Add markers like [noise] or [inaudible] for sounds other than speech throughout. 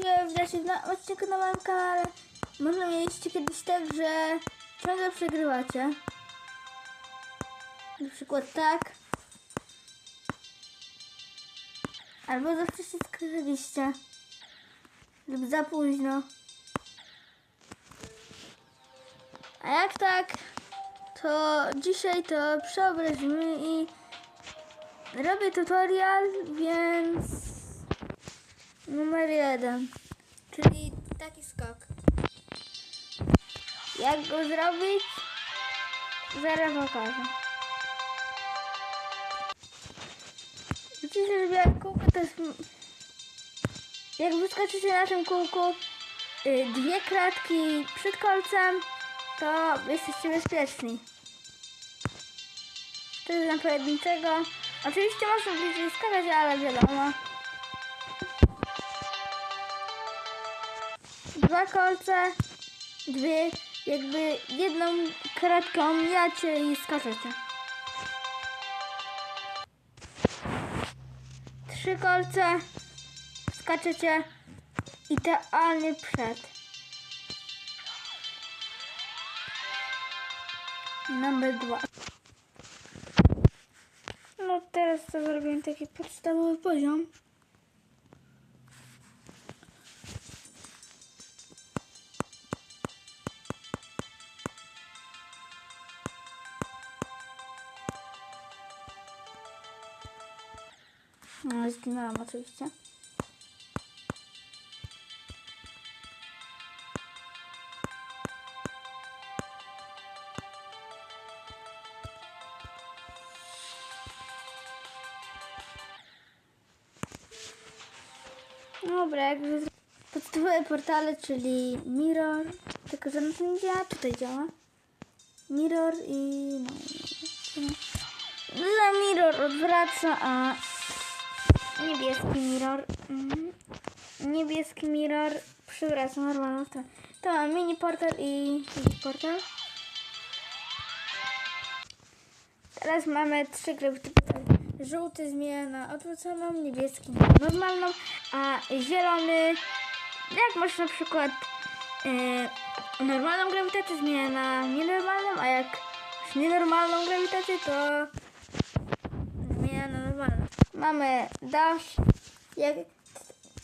możliwe widać na odcinku na moim kanale. Może mieliście kiedyś tak, że ciągle przegrywacie. Na przykład tak. Albo za wcześnie skryliście. Lub za późno. A jak tak, to dzisiaj to przeobrazimy i robię tutorial, więc numer jeden, czyli taki skok. Jak go zrobić? Zaraz pokażę. Widzicie, że białe kółko to jest... Jak wyskoczycie na tym kółku y, dwie kratki przed kolcem, to jesteście bezpieczni. To jest na pojedynczego. Oczywiście można bliżej skakać, ale wiadomo. Dwa kolce, dwie, jakby jedną kratkę omijacie i skaczecie. Trzy kolce, skaczecie idealnie przed. Numer dwa. No teraz to zrobiłem taki podstawowy poziom. Zginęłam oczywiście. Dobra, jak już podstawowe portale, czyli Mirror, tylko że na tym nie działa, tutaj działa. Mirror i no, no, Mirror odwraca, a niebieski Mirror, mm, niebieski Mirror przywraca normalną stronę. To mini portal i mini portal. Teraz mamy trzy gry. Żółty zmienia na odwróconą, niebieski na normalną, a zielony, jak masz na przykład e, normalną grawitację, zmienia na nienormalną, a jak masz nienormalną grawitację, to. Mamy dash, jak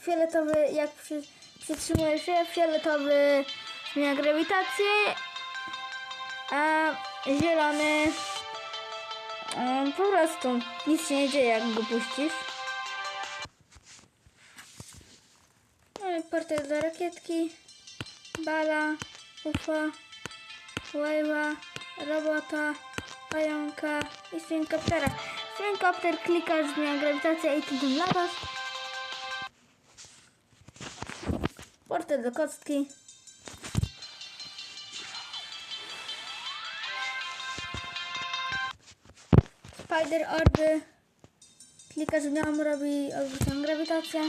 fioletowy, jak przy, przytrzymujesz się, fioletowy zmienia grawitację, a zielony po prostu nic się nie dzieje, jak go puścisz. Mamy portal do rakietki, bala, ufa, wave'a, robota, pająka i swingkoptera. Swingkopter klikasz, zmienia grawitację i ty tym latasz. Portal do kostki. Spider orby. Klikasz w nią, robi odwróconą grawitację.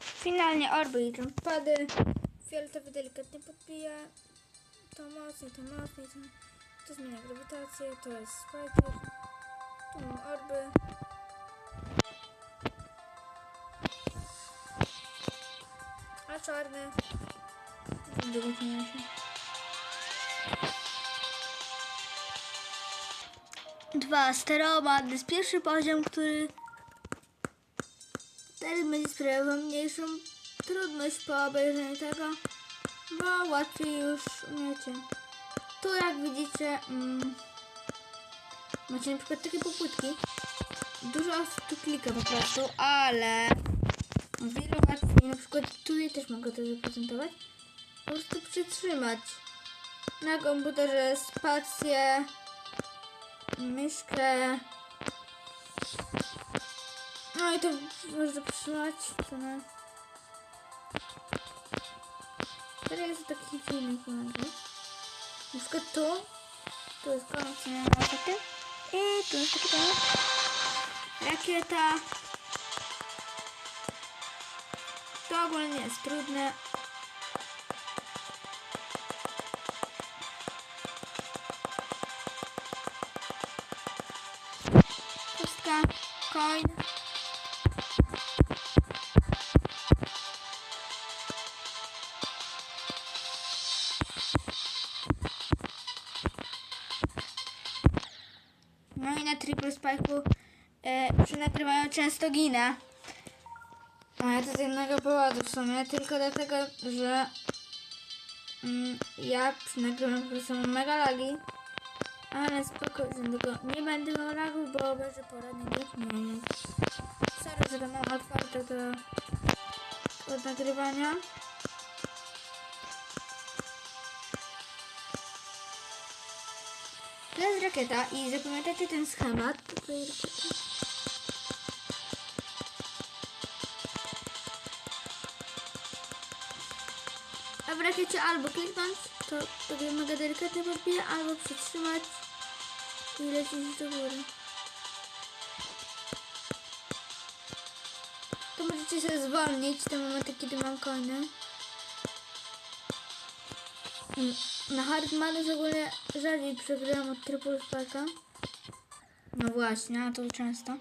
Finalnie orby i jumpady. Fioletowy delikatnie podbija. To mocniej, to mocniej. To, to zmienia grawitację. To jest spider. Tu mam orby. A czarny. Się. Dwa stereomat, to jest pierwszy poziom, który teraz będzie sprawiał mniejszą trudność po obejrzeniu tego, bo łatwiej już umiecie. Tu jak widzicie, mm, macie na przykład takie popłytki. Dużo osób tu klika po prostu, ale wiele łatwiej, na przykład tu ja też mogę to zaprezentować, po prostu przytrzymać na komputerze spację, myszkę. No i to można przytrzymać. Co na... Teraz taki filmik może. buscató. Todos conocen el marquete. Eh, todo está quitado. Aquí está. To ogólnie jest trudne. Pustka, coin. Spike'u e, przy nagrywaniu często ginę. Ale to z jednego powodu w sumie, tylko dlatego, że mm, ja przy nagrywaniu po prostu mega lagi. Ale spokojnie, tylko nie będę miał lagów, bo będzie poradnik nie Sorry, że mam otwarte do od nagrywania. To jest rakieta i zapamiętajcie ten schemat. Tutaj rakieta. A w rakiecie albo kliknąć, to sobie mogę delikatnie podbiję, albo przytrzymać i lecieć do góry. To możecie sobie zwolnić te momenty, kiedy mam coiny. Mm, Na Hardmany ogólnie rzadziej przegrywam od Triple Spike'a. No właśnie, a to często.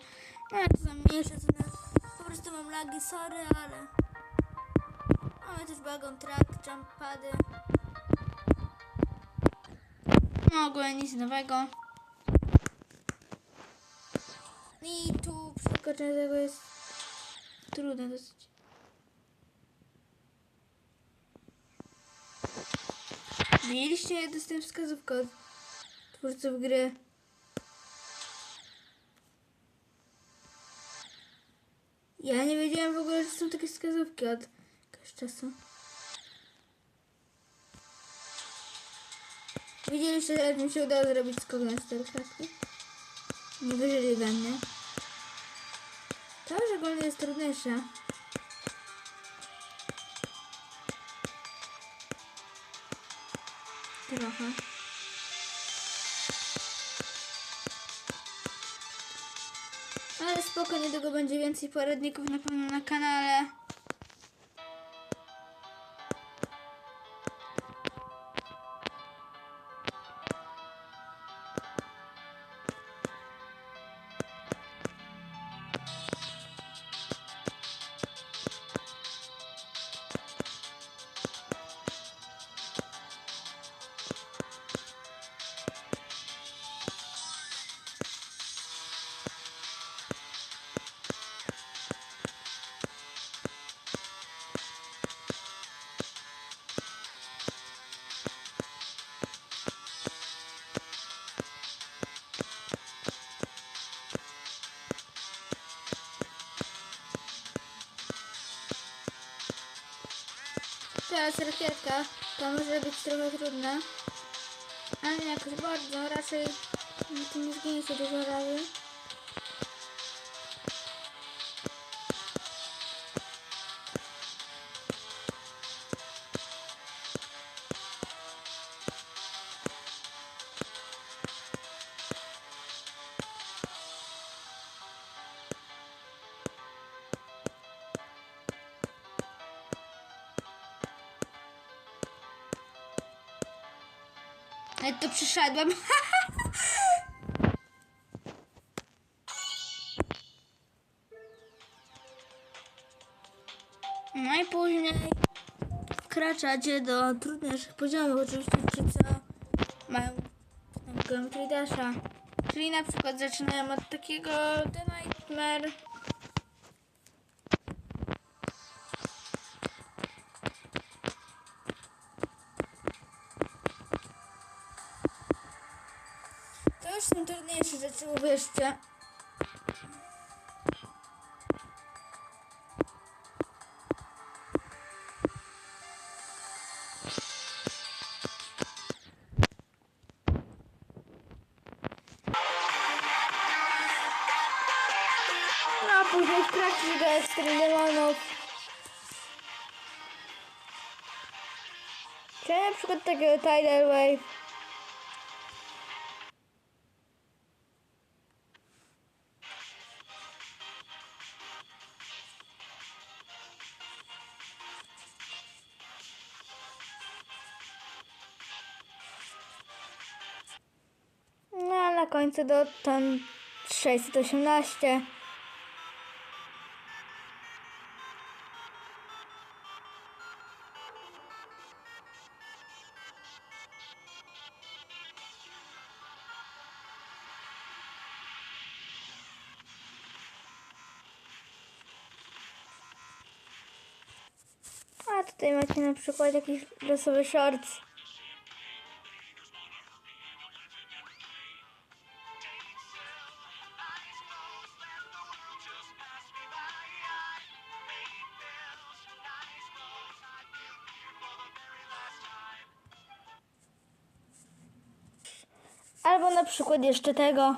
No ale to są mniejsze ceny. Po prostu mam lagi, sorry, ale... Mamy też wagon track, jump pady. No ogólnie nic nowego. I tu przeskoczenie tego jest trudne dosyć. Widzieliście, jak dostałem wskazówkę od twórców gry. Ja nie wiedziałem w ogóle, że są takie wskazówki od jakiegoś czasu. Widzieliście, jak mi się udało zrobić skok na cztery klatki? Nie wierzyli we mnie. To już ogólnie jest trudniejsze. Trochę. Ale spoko, niedługo będzie więcej poradników na pewno na kanale. Teraz rakietka, to może być trochę trudne. Ale nie jakoś bardzo, raczej nie zginie dużo razy. Ale to przyszedłem. [laughs] No i później wkraczacie do trudniejszych poziomów, oczywiście ci co mają Geometry Dasha. Czyli na przykład zaczynają od takiego The Nightmare. Rzeczy, uwierzcie. No a później wkraczysz do Extreme Demonów. Czy na przykład takiego Tidal Wave. końcu dotąd 618. A tutaj macie na przykład jakiś losowy shorts. Przykład jeszcze tego.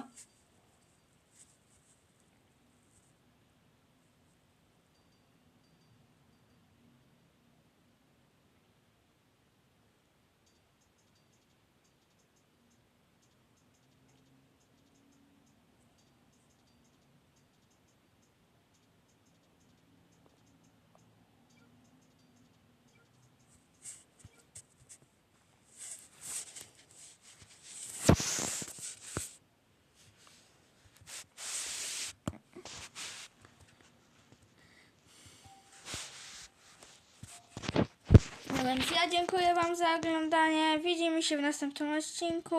Więc ja dziękuję Wam za oglądanie. Widzimy się w następnym odcinku.